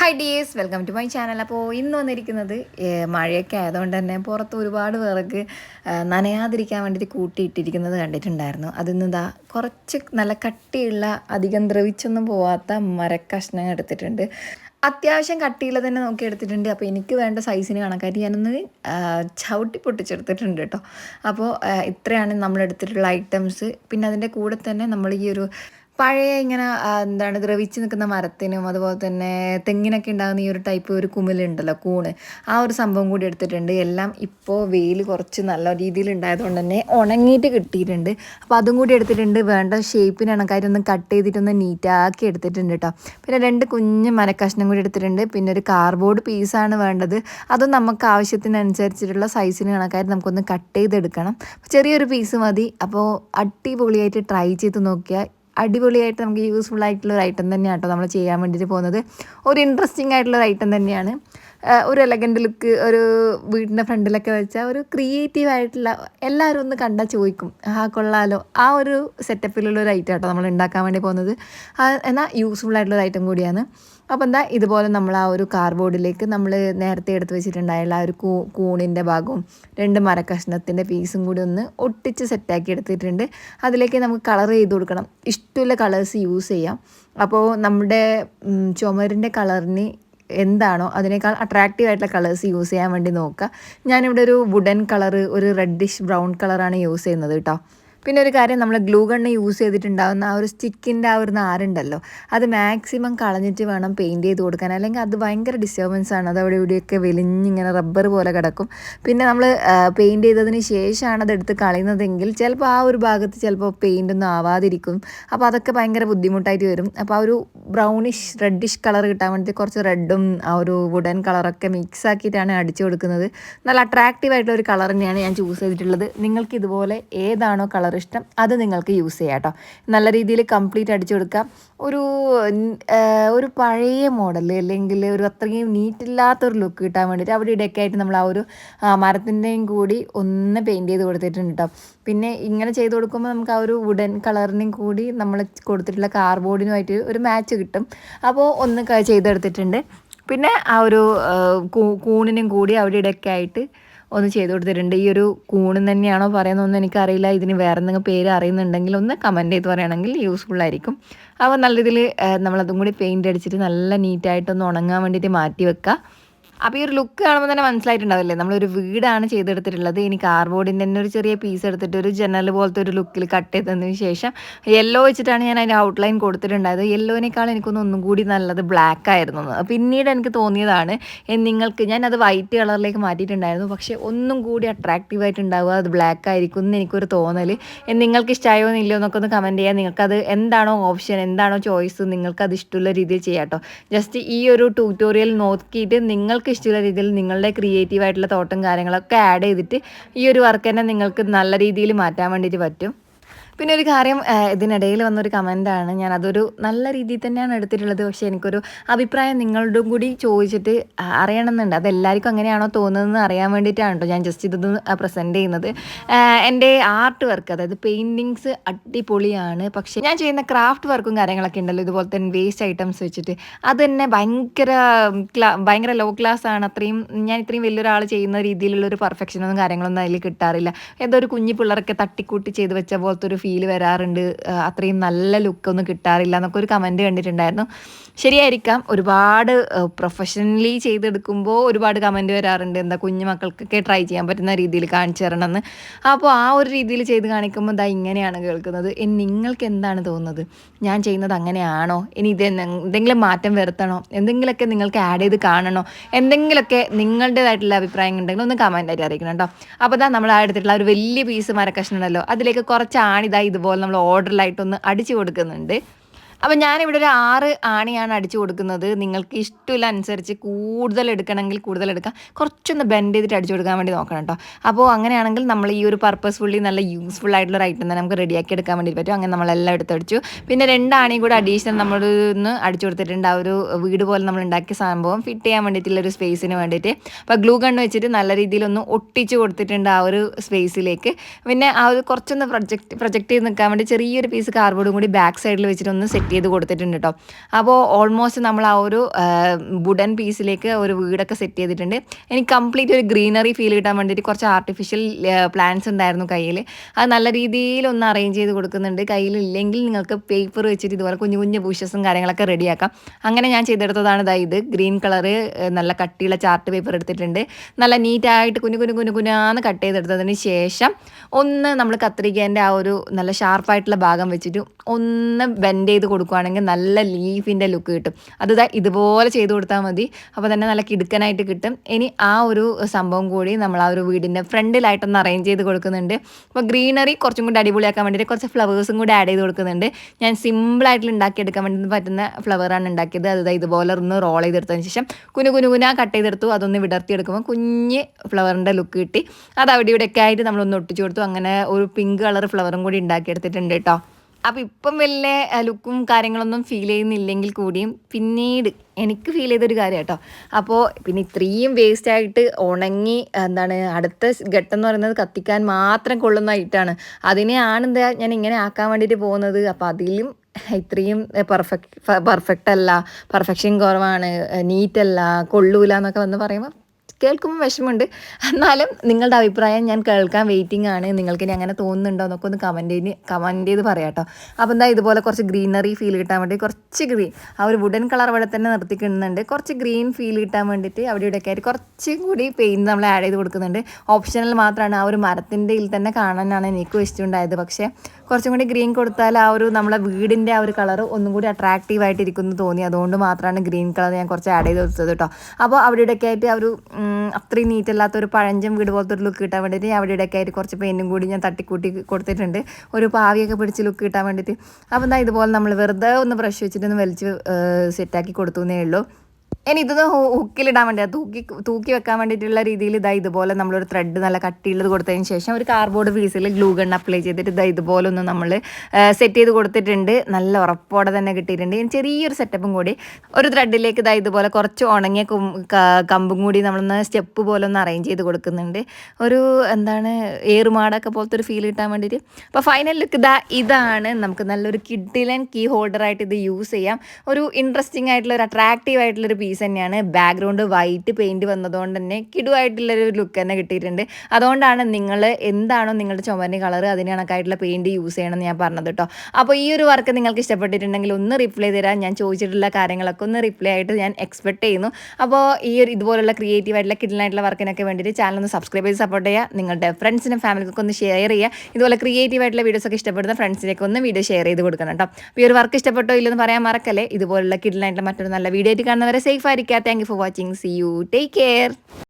Hi dears welcome to my channel അപ്പോൾ ഇന്ന് വന്നിരിക്കുന്നത് മഴയൊക്കെ ആയതുകൊണ്ട് തന്നെ പുറത്ത് ഒരുപാട് പേർക്ക് നനയാതിരിക്കാൻ വേണ്ടിയിട്ട് കൂട്ടിയിട്ടിരിക്കുന്നത് കണ്ടിട്ടുണ്ടായിരുന്നു. അതിന്ന് ഇതാ കുറച്ച് നല്ല കട്ടിയുള്ള അധികം ദ്രവിച്ചൊന്നും പോവാത്ത മരക്കഷ്ണങ്ങൾ എടുത്തിട്ടുണ്ട്. അത്യാവശ്യം കട്ടിയുള്ള തന്നെ നോക്കി എടുത്തിട്ടുണ്ട്. അപ്പോൾ എനിക്ക് വേണ്ട സൈസിന് കണക്കാക്കി ഞാനൊന്ന് ചവിട്ടി പൊട്ടിച്ചെടുത്തിട്ടുണ്ട് കേട്ടോ. അപ്പോൾ ഇത്രയാണ് നമ്മൾ എടുത്തിട്ടുള്ള ഐറ്റംസ് പിന്നെ അതിന്റെ കൂടെ തന്നെ നമ്മൾ ഈ ഒരു പഴയ ഇങ്ങനെ എന്താണ് ദ്രവിച്ച് നിൽക്കുന്ന മരത്തിനും അതുപോലെ തന്നെ തെങ്ങിനൊക്കെ ഉണ്ടാകുന്ന ഈ ഒരു ടൈപ്പ് ഒരു കുമിലുണ്ടല്ലോ കൂണ്. ആ ഒരു സംഭവം കൂടി എടുത്തിട്ടുണ്ട്. എല്ലാം ഇപ്പോൾ വെയിൽ കുറച്ച് നല്ല രീതിയിൽ ഉണ്ടായതുകൊണ്ട് തന്നെ ഉണങ്ങിയിട്ട് കിട്ടിയിട്ടുണ്ട്. അപ്പോൾ അതും കൂടി എടുത്തിട്ടുണ്ട്. വേണ്ട ഷേപ്പിന് ഒന്ന് കട്ട് ചെയ്തിട്ടൊന്ന് നീറ്റാക്കി എടുത്തിട്ടുണ്ട് കേട്ടോ പിന്നെ രണ്ട് കുഞ്ഞ് മരക്കഷ്ണം കൂടി എടുത്തിട്ടുണ്ട്. പിന്നെ ഒരു കാർഡ്ബോർഡ് പീസാണ് വേണ്ടത്. അതും നമുക്ക് ആവശ്യത്തിനനുസരിച്ചിട്ടുള്ള സൈസിന് കണക്കായിട്ട് നമുക്കൊന്ന് കട്ട് ചെയ്തെടുക്കണം. ചെറിയൊരു പീസ് മതി. അപ്പോൾ അടിപൊളിയായിട്ട് ട്രൈ ചെയ്ത് നോക്കിയാൽ അടിപൊളിയായിട്ട് നമുക്ക് യൂസ്ഫുൾ ആയിട്ടുള്ള ഒരു ഐറ്റം തന്നെയാണ് കേട്ടോ നമ്മൾ ചെയ്യാൻ വേണ്ടിയിട്ട് പോകുന്നത്. ഒരു ഇൻട്രസ്റ്റിംഗ് ആയിട്ടുള്ള ഒരു ഐറ്റം തന്നെയാണ്. ഒരു എലഗന്റ് ലുക്ക് ഒരു വീടിന്റെ ഫ്രണ്ടിലൊക്കെ വെച്ചാൽ ഒരു ക്രിയേറ്റീവ് ആയിട്ടുള്ള എല്ലാവരും ഒന്ന് കണ്ടാൽ ചോദിക്കും ആ കൊള്ളാലോ. ആ ഒരു സെറ്റപ്പിലുള്ള ഒരു ഐറ്റം കേട്ടോ നമ്മൾ ഉണ്ടാക്കാൻ വേണ്ടി പോകുന്നത്. എന്നാൽ യൂസ്ഫുൾ ആയിട്ടുള്ള ഒരു ഐറ്റം കൂടിയാണ്. അപ്പോൾ എന്താ ഇതുപോലെ നമ്മൾ ആ ഒരു കാർബോർഡിലേക്ക് നമ്മൾ നേരത്തെ എടുത്ത് വെച്ചിട്ടുണ്ടായുള്ള ആ ഒരു കൂ കൂണിന്റെ ഭാഗവും രണ്ട് മരക്കഷ്ണത്തിന്റെ പീസും കൂടി ഒന്ന് ഒട്ടിച്ച് സെറ്റാക്കി എടുത്തിട്ടുണ്ട്. അതിലേക്ക് നമുക്ക് കളർ ചെയ്ത് കൊടുക്കണം. ഇഷ്ടമുള്ള കളേഴ്സ് യൂസ് ചെയ്യാം. അപ്പോൾ നമ്മുടെ ചുമരിന്റെ കളറിന് എന്താണോ അതിനേക്കാൾ അട്രാക്റ്റീവ് ആയിട്ടുള്ള കളേഴ്സ് യൂസ് ചെയ്യാൻ വേണ്ടി നോക്കുക. ഞാനിവിടെ ഒരു വുഡൻ കളറ് ഒരു റെഡിഷ് ബ്രൗൺ കളറാണ് യൂസ് ചെയ്യുന്നത് കേട്ടോ. പിന്നെ ഒരു കാര്യം നമ്മൾ ഗ്ലൂ ഗണ്ണ് യൂസ് ചെയ്തിട്ടുണ്ടാകുന്ന ആ ഒരു സ്റ്റിക്കിന്റെ ആ ഒരു നാരുണ്ടല്ലോ അത് മാക്സിമം കളഞ്ഞിട്ട് വേണം പെയിന്റ് ചെയ്ത് കൊടുക്കാൻ. അല്ലെങ്കിൽ അത് ഭയങ്കര ഡിസ്റ്റർബൻസ് ആണ്. അത് അവിടെ ഇവിടെയൊക്കെ വെലിഞ്ഞിങ്ങനെ റബ്ബർ പോലെ കിടക്കും. പിന്നെ നമ്മൾ പെയിന്റ് ചെയ്തതിന് ശേഷമാണ് അതെടുത്ത് കളയുന്നതെങ്കിൽ ചിലപ്പോൾ ആ ഒരു ഭാഗത്ത് ചിലപ്പോൾ പെയിന്റ് ഒന്നും ആവാതിരിക്കും. അപ്പോൾ അതൊക്കെ ഭയങ്കര ബുദ്ധിമുട്ടായിട്ട് വരും. അപ്പോൾ ആ ഒരു ബ്രൗണിഷ് റെഡിഷ് കളർ കിട്ടാൻ വേണ്ടി കുറച്ച് റെഡും ആ ഒരു വുഡൻ കളറൊക്കെ മിക്സ് ആക്കിയിട്ടാണ് അടിച്ചു കൊടുക്കുന്നത്. നല്ല അട്രാക്റ്റീവ് ആയിട്ടുള്ള ഒരു കളർ തന്നെയാണ് ഞാൻ ചൂസ് ചെയ്തിട്ടുള്ളത്. നിങ്ങൾക്ക് ഇതുപോലെ ഏതാണോ കളർ ഇഷ്ടം അത് നിങ്ങൾക്ക് യൂസ് ചെയ്യാം കേട്ടോ. നല്ല രീതിയിൽ കംപ്ലീറ്റ് അടിച്ചു കൊടുക്കാം. ഒരു ഒരു പഴയ മോഡൽ അല്ലെങ്കിൽ ഒരു അത്രയും നീറ്റില്ലാത്തൊരു ലുക്ക് കിട്ടാൻ വേണ്ടിയിട്ട് അവിടെ ഇടയ്ക്ക് ആയിട്ട് നമ്മൾ ആ ഒരു മരത്തിന്റെയും കൂടി ഒന്ന് പെയിന്റ് ചെയ്ത് കൊടുത്തിട്ടുണ്ട് കേട്ടോ. പിന്നെ ഇങ്ങനെ ചെയ്ത് കൊടുക്കുമ്പോൾ നമുക്ക് ആ ഒരു വുഡൻ കളറിനും കൂടി നമ്മൾ കൊടുത്തിട്ടുള്ള കാർബോർഡിനുമായിട്ട് ഒരു മാച്ച് കിട്ടും. അപ്പോൾ ഒന്ന് ചെയ്തെടുത്തിട്ടുണ്ട്. പിന്നെ ആ ഒരു കൂണിനും കൂടി അവിടെ ഇടയ്ക്കായിട്ട് ഒന്ന് ചെയ്ത് കൊടുത്തിട്ടുണ്ട്. ഈ ഒരു കൂണ് തന്നെയാണോ പറയുന്നതെന്ന് എനിക്കറിയില്ല. ഇതിന് വേറെ എന്തെങ്കിലും പേര് അറിയുന്നുണ്ടെങ്കിൽ ഒന്ന് കമന്റ് ചെയ്ത് പറയുകയാണെങ്കിൽ യൂസ്ഫുൾ ആയിരിക്കും. അപ്പോൾ നല്ല രീതിയിൽ നമ്മളതും കൂടി പെയിന്റ് അടിച്ചിട്ട് നല്ല നീറ്റായിട്ടൊന്ന് ഉണങ്ങാൻ വേണ്ടിയിട്ട് മാറ്റി വെക്കുക. അപ്പോൾ ഈ ഒരു ലുക്ക് കാണുമ്പോൾ തന്നെ മനസ്സിലായിട്ടുണ്ടാവില്ലേ? നമ്മളൊരു വീടാണ് ചെയ്തെടുത്തിട്ടുള്ളത്. ഇനി കാർബോർഡിന്റെ തന്നെ ഒരു ചെറിയ പീസ് എടുത്തിട്ട് ഒരു ജനൽ പോലത്തെ ഒരു ലുക്കിൽ കട്ട് ചെയ്തതിന് ശേഷം യെല്ലോ വെച്ചിട്ടാണ് ഞാൻ അതിന്റെ ഔട്ട്ലൈൻ കൊടുത്തിട്ടുണ്ടായത്. യെല്ലോനേക്കാൾ എനിക്കൊന്ന് ഒന്നും കൂടി നല്ലത് ബ്ലാക്ക് ആയിരുന്നു പിന്നീട് എനിക്ക് തോന്നിയതാണ് നിങ്ങൾക്ക് ഞാൻ അത് വൈറ്റ് കളറിലേക്ക് മാറ്റിയിട്ടുണ്ടായിരുന്നു. പക്ഷേ ഒന്നും കൂടി അട്രാക്റ്റീവ് ആയിട്ട് ഉണ്ടാവുക അത് ബ്ലാക്ക് ആയിരിക്കും എന്ന് എനിക്കൊരു തോന്നൽ നിങ്ങൾക്ക് ഇഷ്ടമായോ എന്നില്ലയോ എന്നൊക്കെ ഒന്ന് കമന്റ് ചെയ്യാം നിങ്ങൾക്കത് എന്താണോ ഓപ്ഷൻ എന്താണോ ചോയ്സ് നിങ്ങൾക്ക് അത് ഇഷ്ടമുള്ള രീതിയിൽ ചെയ്യാം കേട്ടോ ജസ്റ്റ് ഈ ഒരു ട്യൂട്ടോറിയൽ നോക്കിയിട്ട് നിങ്ങൾക്ക് ഇഷ്ടമുള്ള രീതിയിൽ നിങ്ങളുടെ ക്രിയേറ്റീവ് ആയിട്ടുള്ള തോട്ടും കാര്യങ്ങളൊക്കെ ആഡ് ചെയ്തിട്ട് ഈ ഒരു വർക്ക് തന്നെ നിങ്ങൾക്ക് നല്ല രീതിയിൽ മാറ്റാൻ വേണ്ടിയിട്ട് പറ്റും. പിന്നെ ഒരു കാര്യം ഇതിനിടയിൽ വന്നൊരു കമന്റാണ് ഞാൻ അതൊരു നല്ല രീതിയിൽ തന്നെയാണ് എടുത്തിട്ടുള്ളത്. പക്ഷേ എനിക്കൊരു അഭിപ്രായം നിങ്ങളുടെ കൂടി ചോദിച്ചിട്ട് അറിയണമെന്നുണ്ട്. അത് എല്ലാവർക്കും അങ്ങനെയാണോ തോന്നുന്നതെന്ന് അറിയാൻ വേണ്ടിയിട്ടാണ് കേട്ടോ ഞാൻ ജസ്റ്റ് ഇതൊന്ന് പ്രസന്റ് ചെയ്യുന്നത്. എന്റെ ആർട്ട് വർക്ക് അതായത് പെയിന്റിങ്സ് അടിപൊളിയാണ്. പക്ഷേ ഞാൻ ചെയ്യുന്ന ക്രാഫ്റ്റ് വർക്കും കാര്യങ്ങളൊക്കെ ഉണ്ടല്ലോ. ഇതുപോലെ തന്നെ വേസ്റ്റ് ഐറ്റംസ് വെച്ചിട്ട്. അത് തന്നെ ഭയങ്കര ഭയങ്കര ലോ ക്ലാസ് ആണ്. അത്രയും ഞാൻ ഇത്രയും വലിയൊരാൾ ചെയ്യുന്ന രീതിയിലുള്ള ഒരു പെർഫെക്ഷനൊന്നും കാര്യങ്ങളൊന്നും അതിൽ കിട്ടാറില്ല. ഏതോ ഒരു കുഞ്ഞു പിള്ളേരൊക്കെ തട്ടിക്കൂട്ടി ചെയ്ത് വെച്ച പോലത്തെ ഒരു ഫീൽ വരാറുണ്ട്. ആ, അത്രയും നല്ല ലുക്കൊന്നും കിട്ടാറില്ല എന്നൊക്കെ ഒരു കമന്റ് കണ്ടിട്ടുണ്ടായിരുന്നു. ശരിയായിരിക്കാം. ഒരുപാട് പ്രൊഫഷണലി ചെയ്തെടുക്കുമ്പോൾ ഒരുപാട് കമന്റ് വരാറുണ്ട്. എന്താ കുഞ്ഞു മക്കൾക്കൊക്കെ ട്രൈ ചെയ്യാൻ പറ്റുന്ന രീതിയിൽ കാണിച്ചു തരണമെന്ന്. അപ്പോൾ ആ ഒരു രീതിയിൽ ചെയ്ത് കാണിക്കുമ്പോൾ എന്താ ഇങ്ങനെയാണ് കേൾക്കുന്നത്. ഇനി നിങ്ങൾക്ക് എന്താണ് തോന്നുന്നത്? ഞാൻ ചെയ്യുന്നത് അങ്ങനെയാണോ? ഇനി ഇത് എന്തെങ്കിലും മാറ്റം വരുത്തണോ? എന്തെങ്കിലുമൊക്കെ നിങ്ങൾക്ക് ആഡ് ചെയ്ത് കാണണോ? എന്തെങ്കിലുമൊക്കെ നിങ്ങളുടേതായിട്ടുള്ള അഭിപ്രായങ്ങൾ ഉണ്ടെങ്കിൽ ഒന്ന് കമന്റ് ആയിട്ട് അറിയിക്കണം കേട്ടോ. അപ്പോൾ ഇതാ നമ്മൾ ആ എടുത്തിട്ടുള്ള ഒരു വലിയ പീസ് മരക്കഷ്ണം ഉണ്ടല്ലോ അതിലേക്ക് കുറച്ച് ആണിതാ ഇതുപോലെ നമ്മൾ ഓർഡറിലായിട്ടൊന്ന് അടിച്ചു കൊടുക്കുന്നുണ്ട്. അപ്പം ഞാനിവിടെ ഒരു ആറ് ആണിയാണ് അടിച്ചു കൊടുക്കുന്നത്. നിങ്ങൾക്ക് ഇഷ്ടമില്ല അനുസരിച്ച് കൂടുതൽ എടുക്കണമെങ്കിൽ കൂടുതൽ എടുക്കാം. കുറച്ചൊന്ന് ബെൻഡ് ചെയ്തിട്ട് അടിച്ചു കൊടുക്കാൻ വേണ്ടി നോക്കണം കേട്ടോ അപ്പോൾ അങ്ങനെയാണെങ്കിൽ നമ്മൾ ഈ ഒരു പർപ്പസ്ഫുള്ളി നല്ല യൂസ്ഫുൾ ആയിട്ടുള്ള ഒരു ഐറ്റം തന്നെ നമുക്ക് റെഡിയാക്കി എടുക്കാൻ വേണ്ടി പറ്റും. അങ്ങനെ നമ്മളെല്ലാം എടുത്തടിച്ചു പിന്നെ രണ്ടാണിയും കൂടെ അഡീഷണൽ നമ്മൾ ഒന്ന് അടിച്ചു കൊടുത്തിട്ടുണ്ട്. ആ ഒരു വീട് പോലെ നമ്മൾ ഉണ്ടാക്കിയ സംഭവം ഫിറ്റ് ചെയ്യാൻ വേണ്ടിയിട്ടുള്ള ഒരു സ്പേസിന് വേണ്ടിയിട്ട്. അപ്പോൾ ഗ്ലൂ ഗണ്ണ് വെച്ചിട്ട് നല്ല രീതിയിലൊന്ന് ഒട്ടിച്ച് കൊടുത്തിട്ടുണ്ട് ആ ഒരു സ്പേസിലേക്ക് പിന്നെ ആ ഒരു കുറച്ചൊന്ന് പ്രൊജക്ട് പ്രൊജക്റ്റ് ചെയ്ത് നിൽക്കാൻ വേണ്ടി ചെറിയൊരു പീസ് കാർബോർഡും കൂടി ബാക്ക് സൈഡിൽ വെച്ചിട്ട് ഒന്ന് സെറ്റ് സെറ്റ് ചെയ്ത് കൊടുത്തിട്ടുണ്ട് കേട്ടോ അപ്പോൾ ഓൾമോസ്റ്റ് നമ്മൾ ആ ഒരു വുഡൻ പീസിലേക്ക് ഒരു വീടൊക്കെ സെറ്റ് ചെയ്തിട്ടുണ്ട്. എനിക്ക് കംപ്ലീറ്റ് ഒരു ഗ്രീനറി ഫീൽ കിട്ടാൻ വേണ്ടിയിട്ട് കുറച്ച് ആർട്ടിഫിഷ്യൽ പ്ലാന്റ്സ് ഉണ്ടായിരുന്നു കയ്യിൽ അത് നല്ല രീതിയിൽ ഒന്ന് അറേഞ്ച് ചെയ്ത് കൊടുക്കുന്നുണ്ട്. കയ്യിലില്ലെങ്കിൽ നിങ്ങൾക്ക് പേപ്പർ വെച്ചിട്ട് ഇതുപോലെ കുഞ്ഞു കുഞ്ഞു ബുഷസും കാര്യങ്ങളൊക്കെ റെഡിയാക്കാം അങ്ങനെ ഞാൻ ചെയ്തെടുത്തതാണ് ഇതാ. ഇത് ഗ്രീൻ കളറ് നല്ല കട്ടിയുള്ള ചാർട്ട് പേപ്പർ എടുത്തിട്ടുണ്ട്. നല്ല നീറ്റായിട്ട് കുഞ്ഞു കുഞ്ഞു കുഞ്ഞു കുഞ്ഞാന്ന് കട്ട് ചെയ്തെടുത്തതിന് ശേഷം ഒന്ന് നമ്മൾ കത്രികേന്റെ ആ ഒരു നല്ല ഷാർപ്പായിട്ടുള്ള ഭാഗം വെച്ചിട്ട് ഒന്ന് ബെൻഡ് ചെയ്ത് കൊടുക്കുകയാണെങ്കിൽ നല്ല ലീഫിന്റെ ലുക്ക് കിട്ടും. അത് ഇതുപോലെ ചെയ്ത് കൊടുത്താൽ മതി. അപ്പോൾ തന്നെ നല്ല കിടുക്കനായിട്ട് കിട്ടും. ഇനി ആ ഒരു സംഭവം കൂടി നമ്മൾ ആ ഒരു വീടിന്റെ ഫ്രണ്ടിലായിട്ടൊന്ന് അറേഞ്ച് ചെയ്ത് കൊടുക്കുന്നുണ്ട്. അപ്പോൾ ഗ്രീനറി കുറച്ചും കൂടി അടിപൊളിയാക്കാൻ വേണ്ടിയിട്ട് കുറച്ച് ഫ്ലവേഴ്സും കൂടി ആഡ് ചെയ്ത് കൊടുക്കുന്നുണ്ട്. ഞാൻ സിമ്പിളായിട്ട് ഉണ്ടാക്കിയെടുക്കാൻ വേണ്ടി പറ്റുന്ന ഫ്ലവറാണ് ഉണ്ടാക്കിയത്. അത് ഇതുപോലെ ഒന്ന് റോൾ ചെയ്തെടുത്തതിന് ശേഷം കുനു കുനു കുന കട്ട് ചെയ്തെടുത്തു. അതൊന്ന് വിടർത്തിയെടുക്കുമ്പോൾ കുഞ്ഞ് ഫ്ലവറിന്റെ ലുക്ക് കിട്ടി. അത് അവിടെ ഇവിടെയൊക്കെ ആയിട്ട് നമ്മളൊന്ന് ഒട്ടിച്ചു കൊടുത്തു. അങ്ങനെ ഒരു പിങ്ക് കളർ ഫ്ലവറും കൂടി ഉണ്ടാക്കിയെടുത്തിട്ടുണ്ട് കേട്ടോ. അപ്പോൾ ഇപ്പം വലിയ ലുക്കും കാര്യങ്ങളൊന്നും ഫീൽ ചെയ്യുന്നില്ലെങ്കിൽ കൂടിയും പിന്നീട് എനിക്ക് ഫീൽ ചെയ്തൊരു കാര്യം കേട്ടോ അപ്പോൾ പിന്നെ ഇത്രയും വേസ്റ്റ് ആയിട്ട് ഉണങ്ങി എന്താണ് അടുത്ത ഘട്ടം എന്ന് പറയുന്നത് കത്തിക്കാൻ മാത്രം കൊള്ളുന്ന ഐറ്റാണ് അതിനെയാണ് എന്താ ഞാൻ ഇങ്ങനെ ആക്കാൻ വേണ്ടിയിട്ട് പോകുന്നത്? അപ്പോൾ അതിലും ഇത്രയും പെർഫെക്റ്റ് പെർഫെക്റ്റ് അല്ല പെർഫെക്ഷൻ കുറവാണ് നീറ്റല്ല കൊള്ളൂല എന്നൊക്കെ വന്ന് പറയുമ്പോൾ കേൾക്കുമ്പോൾ വിഷമമുണ്ട്. എന്നാലും നിങ്ങളുടെ അഭിപ്രായം ഞാൻ കേൾക്കാൻ വെയിറ്റിംഗ് ആണ്. നിങ്ങൾക്ക് ഇനി അങ്ങനെ തോന്നുന്നുണ്ടോ എന്നൊക്കെ ഒന്ന് കമന്റ് ചെയ്ത് കമന്റ് ചെയ്ത് പറയാം കേട്ടോ. അപ്പോൾ എന്താ ഇതുപോലെ കുറച്ച് ഗ്രീനറി ഫീൽ കിട്ടാൻ വേണ്ടി കുറച്ച് ഗ്രീൻ ആ ഒരു വുഡൻ കളർ അവിടെ തന്നെ നിർത്തിക്കിടുന്നുണ്ട് കുറച്ച് ഗ്രീൻ ഫീൽ കിട്ടാൻ വേണ്ടിയിട്ട് അവിടെ ഇവിടെയൊക്കെ ആയിട്ട് കുറച്ചും കൂടി പെയിന്റ് നമ്മൾ ആഡ് ചെയ്ത് കൊടുക്കുന്നുണ്ട്. ഓപ്ഷണൽ മാത്രമാണ്. ആ ഒരു മരത്തിന്റെ ഇതിൽ തന്നെ കാണാനാണ് എനിക്കും ഇഷ്ടമുണ്ടായത്. പക്ഷേ കുറച്ചും കൂടി ഗ്രീൻ കൊടുത്താൽ ആ ഒരു നമ്മളെ വീടിന്റെ ആ ഒരു കളർ ഒന്നും കൂടി അട്രാക്റ്റീവ് ആയിട്ടിരിക്കുന്നു തോന്നി. അതുകൊണ്ട് മാത്രമാണ് ഗ്രീൻ കളർ ഞാൻ കുറച്ച് ആഡ് ചെയ്ത് കൊടുത്തത് കേട്ടോ. അപ്പോൾ അവിടെ ഇവിടെയൊക്കെ ആയിട്ട് ആ ഒരു അത്രയും നീറ്റ് അല്ലാത്ത ഒരു പഴഞ്ചൻ വീട് പോലത്തെ ഒരു ലുക്ക് കിട്ടാൻ വേണ്ടിയിട്ട് അവിടെ ഇവിടെയൊക്കെ ആയിട്ട് കുറച്ച് പെയിന്റും കൂടി ഞാൻ തട്ടിക്കൂട്ടി കൊടുത്തിട്ടുണ്ട്. ഒരു പാവിയൊക്കെ പിടിച്ച് ലുക്ക് കിട്ടാൻ വേണ്ടിയിട്ട്. അപ്പോൾ എന്താ ഇതുപോലെ നമ്മൾ വെറുതെ ഒന്ന് ബ്രഷ് വെച്ചിട്ടൊന്ന് വലിച്ച് സെറ്റാക്കി കൊടുത്തു എന്നേ ഉള്ളൂ. ഇനി ഇതൊന്ന് ഹുക്കിലിടാൻ വേണ്ടി തൂക്കി തൂക്കി വെക്കാൻ വേണ്ടിയിട്ടുള്ള രീതിയിൽ ഇതാ ഇതുപോലെ നമ്മളൊരു ത്രെഡ് നല്ല കട്ടിയുള്ളത് കൊടുത്തതിന് ശേഷം ഒരു കാർബോർഡ് പീസിൽ ഗ്ലൂ ഗൺ അപ്ലൈ ചെയ്തിട്ട് ഇതാ ഇതുപോലെ ഒന്ന് നമ്മൾ സെറ്റ് ചെയ്ത് കൊടുത്തിട്ടുണ്ട്. നല്ല ഉറപ്പോടെ തന്നെ കിട്ടിയിട്ടുണ്ട്. ചെറിയൊരു സെറ്റപ്പും കൂടി ഒരു ത്രെഡിലേക്ക് ഇതാ ഇതുപോലെ കുറച്ച് ഉണങ്ങിയ കമ്പും കൂടി നമ്മളൊന്ന് സ്റ്റെപ്പ് പോലെ ഒന്ന് അറേഞ്ച് ചെയ്ത് കൊടുക്കുന്നുണ്ട്. ഒരു എന്താണ് ഏറുമാടൊക്കെ പോലത്തെ ഒരു ഫീൽ കിട്ടാൻ വേണ്ടിയിട്ട്. അപ്പോൾ ഫൈനൽ ലുക്ക് ഇതാ ഇതാണ്. നമുക്ക് നല്ലൊരു കിഡിലൻ കീ ഹോൾഡറായിട്ട് ഇത് യൂസ് ചെയ്യാം. ഒരു ഇൻട്രസ്റ്റിംഗ് ആയിട്ടുള്ള ഒരു അട്രാക്റ്റീവ് ആയിട്ടുള്ളൊരു പീസ് തന്നെയാണ്. ബാക്ക്ഗ്രൗണ്ട് വൈറ്റ് പെയിന്റ് വന്നതുകൊണ്ട് തന്നെ കിടുവായിട്ടുള്ളൊരു ലുക്ക് തന്നെ കിട്ടിയിട്ടുണ്ട്. അതുകൊണ്ടാണ് നിങ്ങൾ എന്താണോ നിങ്ങളുടെ ചുമരിന്റെ കളർ അതിന് കണക്കായിട്ടുള്ള പെയിന്റ് യൂസ് ചെയ്യണമെന്ന് ഞാൻ പറഞ്ഞത് കേട്ടോ. അപ്പോൾ ഈ ഒരു വർക്ക് നിങ്ങൾക്ക് ഇഷ്ടപ്പെട്ടിട്ടുണ്ടെങ്കിൽ ഒന്ന് റിപ്ലൈ തരാൻ ഞാൻ ചോദിച്ചിട്ടുള്ള കാര്യങ്ങളൊക്കെ ഒന്ന് റിപ്ലൈ ആയിട്ട് ഞാൻ എക്സ്പെക്ട് ചെയ്യുന്നു. അപ്പോൾ ഈ ഒരു ഇതുപോലുള്ള ക്രിയേറ്റീവ് ആയിട്ടുള്ള കിഡനായിട്ടുള്ള വർക്കിനൊക്കെ വേണ്ടിയിട്ട് ചാനൽ ഒന്ന് സബ്സ്ക്രൈബ് ചെയ്ത് സപ്പോർട്ട് ചെയ്യുക. നിങ്ങളുടെ ഫ്രണ്ട്സിനും ഫാമിലിക്കൊക്കെ ഒന്ന് ഷെയർ ചെയ്യുക. ഇതുപോലെ ക്രിയേറ്റീവ് ആയിട്ടുള്ള വീഡിയോസ് ഒക്കെ ഇഷ്ടപ്പെടുന്ന ഫ്രണ്ട്സിനൊക്കെ ഒന്ന് വീഡിയോ ഷെയർ ചെയ്ത് കൊടുക്കണം കേട്ടോ. ഈ ഒരു വർക്ക് ഇഷ്ടപ്പെട്ടോ ഇല്ലെന്ന് പറയാൻ മറക്കല്ലേ? ഇതുപോലുള്ള കിഡനായിട്ടുള്ള മറ്റൊരു നല്ല വീഡിയോ ആയിട്ട് കാണുന്നവരെ സേഫ് ആയിരിക്കുക thank you for watching see you take care